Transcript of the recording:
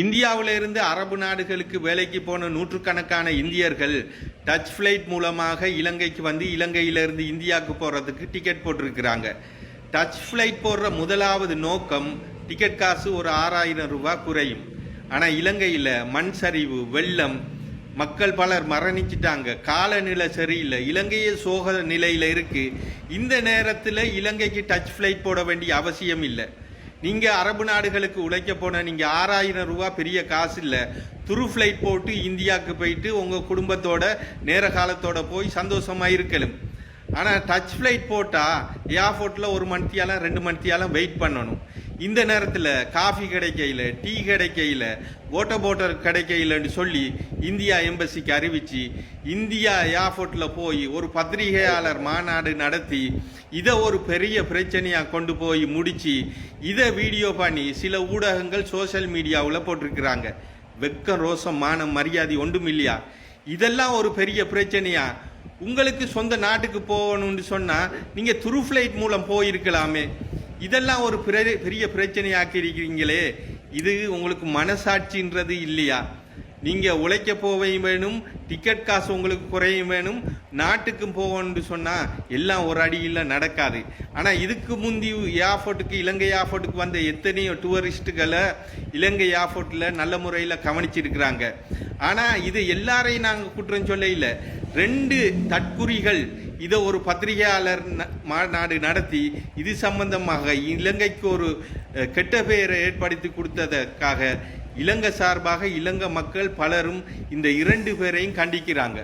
இந்தியாவிலிருந்து அரபு நாடுகளுக்கு வேலைக்கு போன நூற்றுக்கணக்கான இந்தியர்கள் டச் ஃப்ளைட் மூலமாக இலங்கைக்கு வந்து இலங்கையிலிருந்து இந்தியாவுக்கு போகிறதுக்கு டிக்கெட் போட்டிருக்கிறாங்க. டச் ஃப்ளைட் போடுற முதலாவது நோக்கம் டிக்கெட் காசு ஒரு ஆறாயிரம் ரூபாய் குறையும். ஆனால் இலங்கையில் மண் சரிவு வெள்ளம் மக்கள் பலர் மரணிச்சிட்டாங்க. காலநிலை சரியில்லை. இலங்கையே சோக நிலையில் இருக்குது இந்த நேரத்தில் இலங்கைக்கு டச் ஃப்ளைட் போட வேண்டிய அவசியம் இல்லை. நீங்கள் அரபு நாடுகளுக்கு உழைக்க போன நீங்கள் ஆறாயிரம் ரூபா பெரிய காசு இல்லை. துரு ஃப்ளைட் போட்டு இந்தியாவுக்கு போயிட்டு உங்கள் குடும்பத்தோட நேர காலத்தோட போய் சந்தோஷமாக இருக்கலும். ஆனால் டச் ஃப்ளைட் போட்டால் ஏர்போர்ட்டில் ஒரு மணித்தியாலும் ரெண்டு மணித்தியாலும் வெயிட் பண்ணணும். இந்த நேரத்தில் காஃபி கிடைக்கையில் டீ கிடைக்கையில் வாட்டர் போட்டர் கிடைக்கையில்னு சொல்லி இந்தியா எம்பசிக்கு அறிவித்து இந்தியா ஏர்போர்ட்டில் போய் ஒரு பத்திரிகையாளர் மாநாடு நடத்தி இதை ஒரு பெரிய பிரச்சனையாக கொண்டு போய் முடித்து இதை வீடியோ பண்ணி சில ஊடகங்கள் சோஷியல் மீடியாவில் போட்டிருக்கிறாங்க. வெக்கம் ரோசம் மானம் மரியாதை ஒன்றும் இல்லையா? இதெல்லாம் ஒரு பெரிய பிரச்சனையாக உங்களுக்கு சொந்த நாட்டுக்கு போகணும்னு சொன்னால் நீங்கள் துரு ஃப்ளைட் மூலம் போயிருக்கலாமே. இதெல்லாம் ஒரு பெரிய பெரிய பிரச்சனையாக்கி இருக்கிறீங்களே இது உங்களுக்கு மனசாட்சின்றது இல்லையா? நீங்கள் உழைக்க போவையும் வேணும் டிக்கெட் காசு உங்களுக்கு குறையும் வேணும் நாட்டுக்கும் போகணும்னு சொன்னால் எல்லாம் ஒரு அடியில் நடக்காது. ஆனால் இதுக்கு முந்தி ஏர்போர்ட்டுக்கு இலங்கை ஏர்போர்ட்டுக்கு வந்த எத்தனையோ டூரிஸ்ட்டுகளை இலங்கை ஏர்போர்ட்டில் நல்ல முறையில் கவனிச்சிருக்கிறாங்க. ஆனால் இது எல்லாரையும் நாங்கள் குற்றம் சொல்ல ரெண்டு தற்குறிகள் இதை ஒரு பத்திரிகையாளர் ந- மாநாடு நடத்தி இது சம்பந்தமாக இலங்கைக்கு ஒரு கெட்ட பெயரை ஏற்படுத்தி கொடுத்ததற்காக இலங்கை சார்பாக இலங்கை மக்கள் பலரும் இந்த இரண்டு பேரையும் கண்டிக்கிறாங்க.